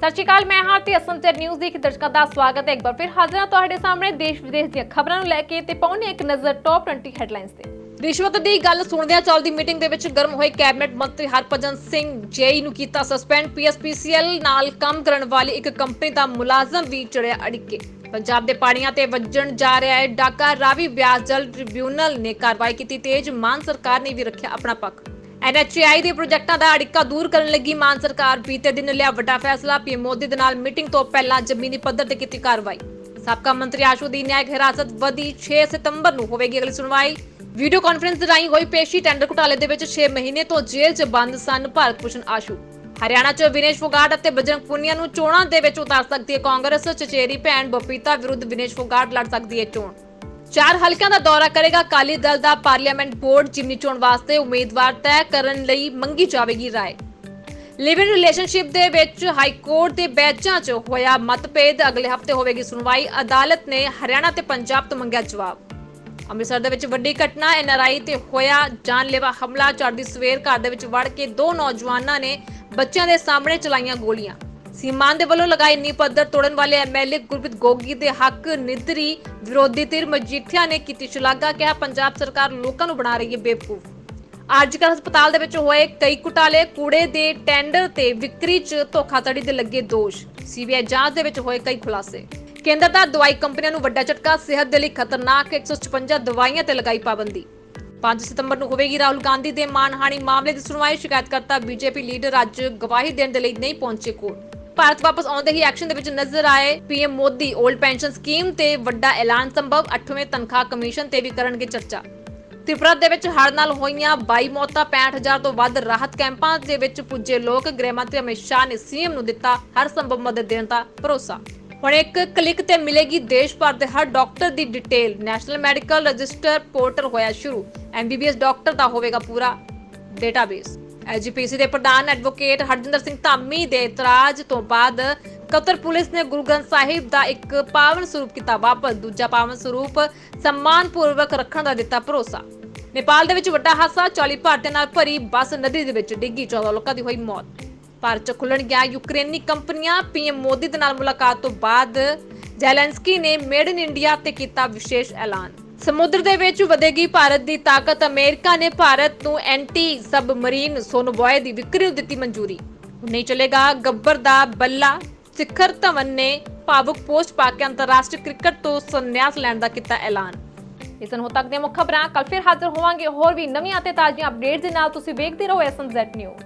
ਸਤਿ ਸ਼੍ਰੀ ਅਕਾਲ, ਮੈਂ ਹਾਂ ਤੇ ਅਸੰਚਰ ਨਿਊਜ਼ ਦੀ ਦਰਸ਼ਕਾਂ ਦਾ ਸਵਾਗਤ ਹੈ। ਇੱਕ ਵਾਰ ਫਿਰ ਹਾਜ਼ਰ ਹਾਂ ਤੁਹਾਡੇ ਸਾਹਮਣੇ ਦੇਸ਼ ਵਿਦੇਸ਼ ਦੀਆਂ ਖਬਰਾਂ ਨੂੰ ਲੈ ਕੇ ਤੇ ਪਾਉਣੇ ਇੱਕ ਨਜ਼ਰ ਟੌਪ 20 ਹੈਡਲਾਈਨਸ ਤੇ। ਰਿਸ਼ਵਤ ਦੀ ਗੱਲ ਸੁਣਦਿਆਂ ਚੱਲਦੀ ਮੀਟਿੰਗ ਦੇ ਵਿੱਚ ਗਰਮ ਹੋਏ ਕੈਬਨਿਟ ਮੰਤਰੀ ਹਰਭਜਨ ਸਿੰਘ ਜੇਈ ਨੂੰ ਕੀਤਾ ਸਸਪੈਂਡ ਪੀਐਸਪੀਸੀਐਲ ਨਾਲ ਕੰਮ ਕਰਨ ਵਾਲੀ ਇੱਕ ਕੰਪਨੀ ਦਾ ਮੁਲਾਜ਼ਮ ਵੀ ਚੜਿਆ ਅੜਿੱਕੇ। ਪੰਜਾਬ ਦੇ ਪਾਣੀਆਂ ਤੇ ਵੱਜਣ ਜਾ ਰਿਹਾ ਹੈ। ਡਾਕਾ ਰਾਵੀ ਬਿਆਸ ਜਲ ਟ੍ਰਿਬਿਊਨਲ ਨੇ ਕਾਰਵਾਈ ਕੀਤੀ। ਤੇਜ ਮਾਨ ਸਰਕਾਰ ਨੇ ਵੀ ਰੱਖਿਆ ਆਪਣਾ ਪੱਖ। ਐਨਐਚਆਈ ਦੇ ਪ੍ਰੋਜੈਕਟਾਂ ਦਾ ਅੜਿੱਕਾ ਦੂਰ ਕਰਨ ਲੱਗੀ ਮਾਨ ਸਰਕਾਰ। ਬੀਤੇ ਦਿਨ ਲਿਆ ਵੱਡਾ ਫੈਸਲਾ ਪੀਐਮ ਮੋਦੀ ਦੇ ਨਾਲ ਮੀਟਿੰਗ ਤੋਂ ਪਹਿਲਾਂ ਜ਼ਮੀਨੀ ਪੱਧਰ ਤੇ ਕੀਤੀ ਕਾਰਵਾਈ। ਸਾਬਕਾ ਮੰਤਰੀ ਆਸ਼ੂ ਦੀ ਨਿਆਇਕ ਹਿਰਾਸਤ ਵਧੀ 6 ਸਤੰਬਰ ਨੂੰ ਹੋਵੇਗੀ ਅਗਲੀ ਸੁਣਵਾਈ। ਵੀਡੀਓ ਕਾਨਫਰੰਸ ਰਾਹੀਂ ਹੋਈ ਪੇਸ਼ੀ ਟੈਂਡਰ ਘੁਟਾਲੇ ਦੇ ਵਿੱਚ 6 ਮਹੀਨੇ ਤੋਂ ਜੇਲ੍ਹ 'ਚ ਬੰਦ ਸਨ ਭਾਰਤ ਭੂਸ਼ਣ ਆਸ਼ੂ। ਹਰਿਆਣਾ 'ਚ ਵਿਨੇਸ਼ ਫੋਗਾਟ ਅਤੇ ਬਜਰੰਗ ਪੁਨੀਆ ਨੂੰ ਚੋਣਾਂ ਦੇ ਵਿੱਚ ਉਤਾਰ ਸਕਦੀ ਹੈ ਕਾਂਗਰਸ। ਚਚੇਰੀ ਭੈਣ ਬਪੀਤਾ ਵਿਰੁੱਧ ਵਿਨੇਸ਼ ਫੋਗਾਟ ਲੜ ਸਕਦੀ ਹੈ ਚੋਣ। ਚਾਰ ਹਲਕਿਆਂ ਦਾ ਦੌਰਾ ਕਰੇਗਾ ਅਕਾਲੀ ਦਲ ਦਾ ਪਾਰਲੀਮੈਂਟ ਬੋਰਡ, ਜਿਮਨੀ ਚੋਣ ਵਾਸਤੇ ਉਮੀਦਵਾਰ ਤੈਅ ਕਰਨ ਲਈ ਮੰਗੀ ਜਾਵੇਗੀ ਰਾਏ। ਲਿਵਿੰਗ ਰਿਲੇਸ਼ਨਸ਼ਿਪ ਦੇ ਵਿੱਚ ਹਾਈ ਕੋਰਟ ਦੇ ਬੈਂਚਾਂ 'ਚ ਹੋਇਆ ਮਤਭੇਦ। ਅਗਲੇ ਹਫ਼ਤੇ ਹੋਵੇਗੀ ਸੁਣਵਾਈ। ਅਦਾਲਤ ਨੇ ਹਰਿਆਣਾ ਤੇ ਪੰਜਾਬ ਤੋਂ ਮੰਗਿਆ ਜਵਾਬ। ਅੰਮ੍ਰਿਤਸਰ ਦੇ ਵਿੱਚ ਵੱਡੀ ਘਟਨਾ ਐਨਆਰਆਈ ਤੇ ਹੋਇਆ ਜਾਨਲੇਵਾ ਹਮਲਾ। ਚੜ੍ਹਦੀ ਸਵੇਰ ਘਰ ਦੇ ਵਿੱਚ ਵੜ ਕੇ ਦੋ ਨੌਜਵਾਨਾਂ ਨੇ ਬੱਚਿਆਂ ਦੇ ਸਾਹਮਣੇ ਚਲਾਈਆਂ ਗੋਲੀਆਂ। ਸੀਮਾਨ ਦੇ ਵੱਲੋਂ ਲਗਾਈ ਨੀ ਪੱਧਰ ਤੋੜਨ ਵਾਲੇ ਐਮਐਲਏ ਗੁਰਪ੍ਰੀਤ ਗੋਗੀ ਦੇ ਹੱਕ ਨਿੱਧਰੀ ਵਿਰੋਧੀ ਧਿਰ ਮਜੀਠੀਆ ਨੇ ਕੀਤੀ ਸ਼ਲਾਘਾ, ਕਿਹਾ ਪੰਜਾਬ ਸਰਕਾਰ ਲੋਕਾਂ ਨੂੰ ਬਣਾ ਰਹੀ ਹੈ ਬੇਵਕੂਫ। ਆਰਜੀਕਰ ਹਸਪਤਾਲ ਦੇ ਵਿੱਚ ਹੋਏ ਕਈ ਘੁਟਾਲੇ, ਕੂੜੇ ਦੇ ਟੈਂਡਰ ਤੇ ਵਿਕਰੀ 'ਚ ਧੋਖਾਧੜੀ ਦੇ ਲੱਗੇ ਦੋਸ਼। ਸੀਬੀਆਈ ਜਾਂਚ ਦੇ ਵਿੱਚ ਹੋਏ ਕਈ ਖੁਲਾਸੇ। ਕੇਂਦਰ ਦਾ ਦਵਾਈ ਕੰਪਨੀਆਂ ਨੂੰ ਵੱਡਾ ਝਟਕਾ, ਸਿਹਤ ਦੇ ਲਈ ਖਤਰਨਾਕ 156 ਦਵਾਈਆਂ ਤੇ ਲਗਾਈ ਪਾਬੰਦੀ। 5 ਸਤੰਬਰ ਨੂੰ ਹੋਵੇਗੀ ਰਾਹੁਲ ਗਾਂਧੀ ਦੇ ਮਾਨਹਾਨੀ ਮਾਮਲੇ ਦੀ ਸੁਣਵਾਈ, ਸ਼ਿਕਾਇਤਕਰਤਾ ਬੀਜੇਪੀ ਲੀਡਰ ਅੱਜ ਗਵਾਹੀ ਦੇਣ ਦੇ ਲਈ ਨਹੀਂ ਪਹੁੰਚੇ ਕੋਰਟ ਭਾਰਤ ਵਾਪਸ ਆਉਂਦੇ ਹੀ ਐਕਸ਼ਨ ਦੇ ਵਿੱਚ ਨਜ਼ਰ ਆਏ PM Modi old pension scheme ਤੇ ਵੱਡਾ ਐਲਾਨ ਸੰਭਵ 8ਵੇਂ ਤਨਖਾਹ ਕਮਿਸ਼ਨ ਤੇ ਵੀ ਕਰਨਗੇ ਚਰਚਾ। ਤ੍ਰਿਪੁਰਾ ਦੇ ਵਿੱਚ ਹੜ੍ਹ ਨਾਲ ਹੋਈਆਂ 22 ਮੌਤਾਂ 65000 ਤੋਂ ਵੱਧ ਰਾਹਤ ਕੈਂਪਾਂ ਦੇ ਵਿੱਚ ਪੁੱਜੇ ਲੋਕ। ਗ੍ਰਹਿ ਮੰਤਰੀ ਅਮਿਤ ਸ਼ਾਹ ਨੇ ਸੀਐਮ ਨੂੰ ਦਿੱਤਾ ਹਰ ਸੰਭਵ ਮਦਦ ਦੇਣ ਦਾ ਭਰੋਸਾ। ਹੁਣ ਇੱਕ ਕਲਿੱਕ ਤੇ ਮਿਲੇਗੀ ਦੇਸ਼ ਭਰ ਦੇ ਹਰ ਡਾਕਟਰ ਦੀ detail national medical register portal ਹੋਇਆ ਸ਼ੁਰੂ। ਐਮਬੀਬੀਐਸ ਡਾਕਟਰ ਦਾ ਹੋਵੇਗਾ ਪੂਰਾ ਡੇਟਾਬੇਸ ਐਜੀਪੀਸੀ ਦੇ ਪ੍ਰਧਾਨ ਐਡਵੋਕੇਟ ਹਰਜਿੰਦਰ ਸਿੰਘ ਧਾਮੀ ਦੇ ਇਤਰਾਜ਼ ਤੋਂ ਬਾਅਦ ਕਤਰ ਪੁਲਿਸ ਨੇ ਗੁਰੂ ਗ੍ਰੰਥ ਸਾਹਿਬ ਦਾ ਇੱਕ ਪਾਵਨ ਸਰੂਪ ਕੀਤਾ ਵਾਪਸ, ਦੂਜਾ ਪਾਵਨ ਸਰੂਪ ਸਨਮਾਨਪੂਰਵਕ ਰੱਖਣ ਦਾ ਦਿੱਤਾ ਭਰੋਸਾ। ਨੇਪਾਲ ਦੇ ਵਿੱਚ ਵੱਡਾ ਹਾਦਸਾ 40 ਭਾਰਤੀਆਂ ਨਾਲ ਭਰੀ ਬੱਸ ਨਦੀ ਦੇ ਵਿੱਚ ਡਿੱਗੀ 14 ਲੋਕਾਂ ਦੀ ਹੋਈ ਮੌਤ। ਭਾਰਤ 'ਚ ਖੁੱਲਣ ਗਿਆ ਯੂਕਰੇਨੀ ਕੰਪਨੀਆਂ, ਪੀਐਮ ਮੋਦੀ ਦੇ ਨਾਲ ਮੁਲਾਕਾਤ ਤੋਂ ਬਾਅਦ ਜ਼ੈਲੈਂਸਕੀ ਨੇ ਮੇਡ ਇਨ ਇੰਡੀਆ ਤੇ ਕੀਤਾ ਵਿਸ਼ੇਸ਼ ਐਲਾਨ। ਸਮੁੰਦਰ ਦੇ ਵਿੱਚ ਵਧੇਗੀ ਭਾਰਤ ਦੀ ਤਾਕਤ। ਅਮਰੀਕਾ ਨੇ ਭਾਰਤ ਨੂੰ ਐਂਟੀ ਸਬਮਰੀਨ ਸੋਨੋਬੋਏ ਦੀ ਵਿਕਰੀ ਨੂੰ ਦਿੱਤੀ ਮਨਜ਼ੂਰੀ। ਨਹੀਂ ਚਲੇਗਾ ਗੱਬਰ ਦਾ ਬੱਲਾ। ਸਿਖਰ ਧਵਨ ਨੇ ਭਾਵੁਕ ਪੋਸਟ ਪਾ ਕੇ ਅੰਤਰਰਾਸ਼ਟਰੀ ਕ੍ਰਿਕਟ ਤੋਂ ਸੰਨਿਆਸ ਲੈਣ ਦਾ ਕੀਤਾ ਐਲਾਨ। ਇਸ ਨੂੰ ਤੱਕ ਦੀਆਂ ਮੁੱਖ ਖਬਰਾਂ ਕੱਲ ਫਿਰ ਹਾਜ਼ਰ ਹੋਵਾਂਗੇ ਹੋਰ ਵੀ ਨਵੀਆਂ ਅਤੇ ਤਾਜ਼ੀਆਂ ਅਪਡੇਟਸ ਦੇ ਨਾਲ। ਤੁਸੀਂ ਵੇਖਦੇ ਰਹੋ ਐਸਐਮਜ਼ੈਡ ਨਿਊਜ਼।